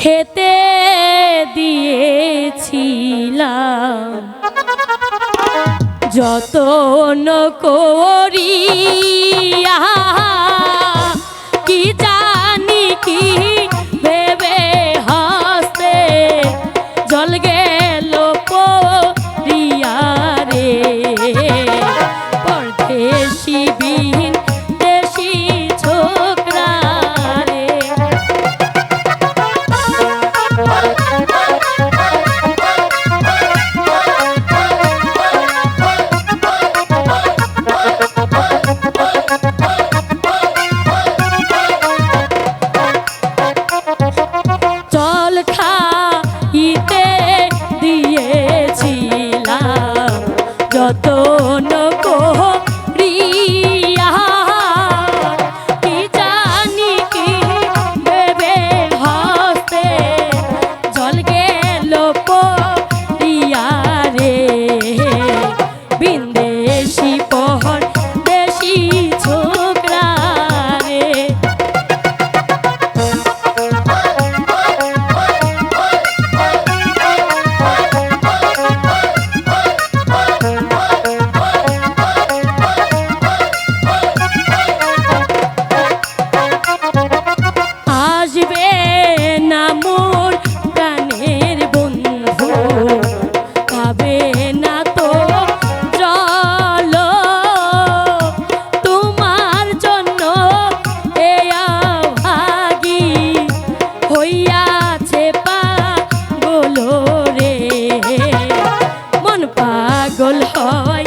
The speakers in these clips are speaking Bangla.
খেতে দিয়েছিলাম। যত নকরিয়া কি যা esse bicho. পাগল হয়।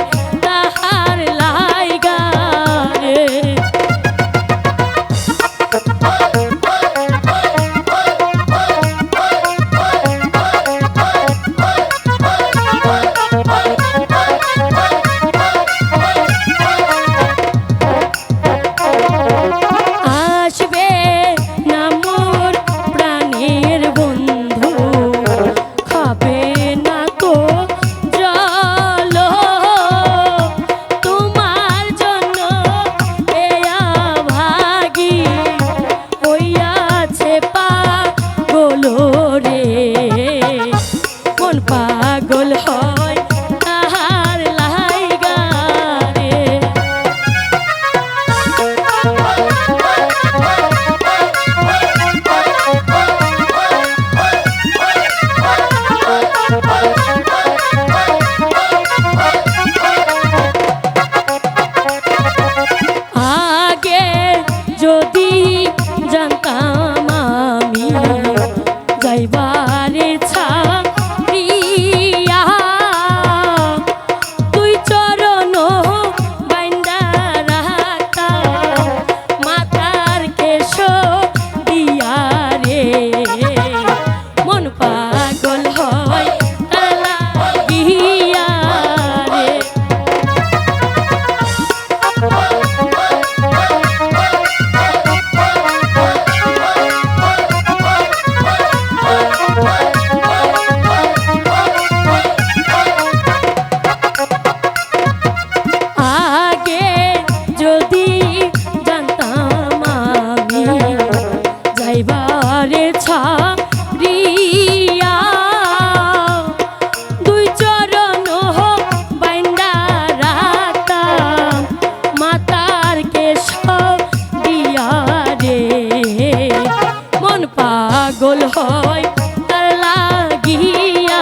পাগল হয় তার লাগিয়া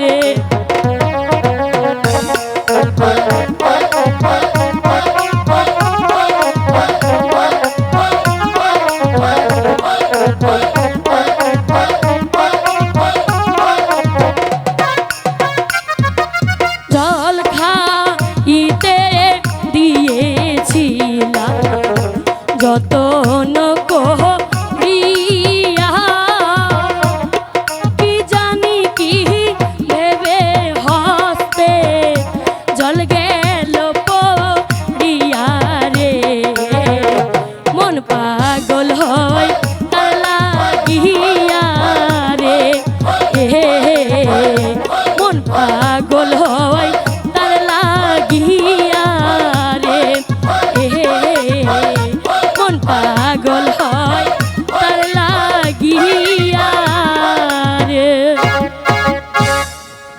রে। যত না